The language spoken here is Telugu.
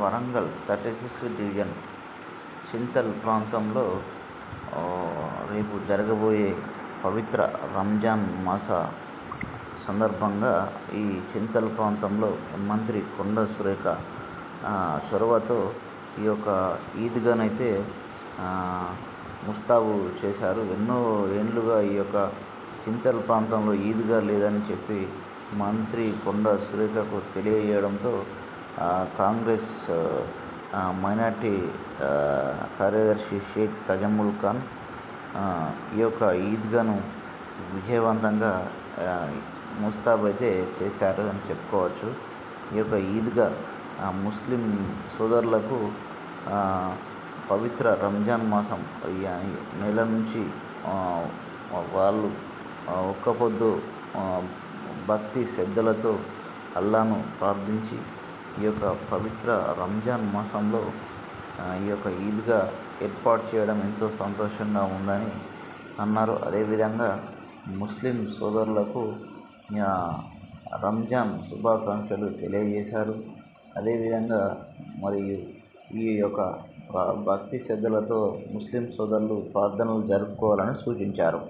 Warangal thirty six division Chintal ప్రాంతంలో రేపు జరగబోయే పవిత్ర రంజాన్ మాస సందర్భంగా ఈ చింతల్ ప్రాంతంలో మంత్రి కొండ సురేఖ చొరవతో ఈ యొక్క ఈద్గానైతే ముస్తాబు చేశారు. ఎన్నో ఏండ్లుగా ఈ యొక్క చింతల్ ప్రాంతంలో ఈద్గా లేదని చెప్పి మంత్రి కొండ సురేఖకు తెలియజేయడంతో కాంగ్రెస్ మైనార్టీ కార్యదర్శి షేక్ తజమ్ముల్ ఖాన్ ఈ యొక్క ఈద్గాను విజయవంతంగా ముస్తాబ్ అయితే చేశారు అని చెప్పుకోవచ్చు. ఈ యొక్క ఈద్గా ముస్లిం సోదరులకు పవిత్ర రంజాన్ మాసం నెల నుంచి వాళ్ళు ఒక్క పొద్దు భక్తి శ్రద్ధలతో అల్లాను ప్రార్థించి ఈ యొక్క పవిత్ర రంజాన్ మాసంలో ఈ యొక్క ఈద్గా ఏర్పాటు చేయడం ఎంతో సంతోషంగా ఉందని అన్నారు. అదేవిధంగా ముస్లిం సోదరులకు రంజాన్ శుభాకాంక్షలు తెలియజేశారు. అదేవిధంగా మరియు ఈ యొక్క భక్తి శ్రద్ధలతో ముస్లిం సోదరులు ప్రార్థనలు జరుపుకోవాలని సూచించారు.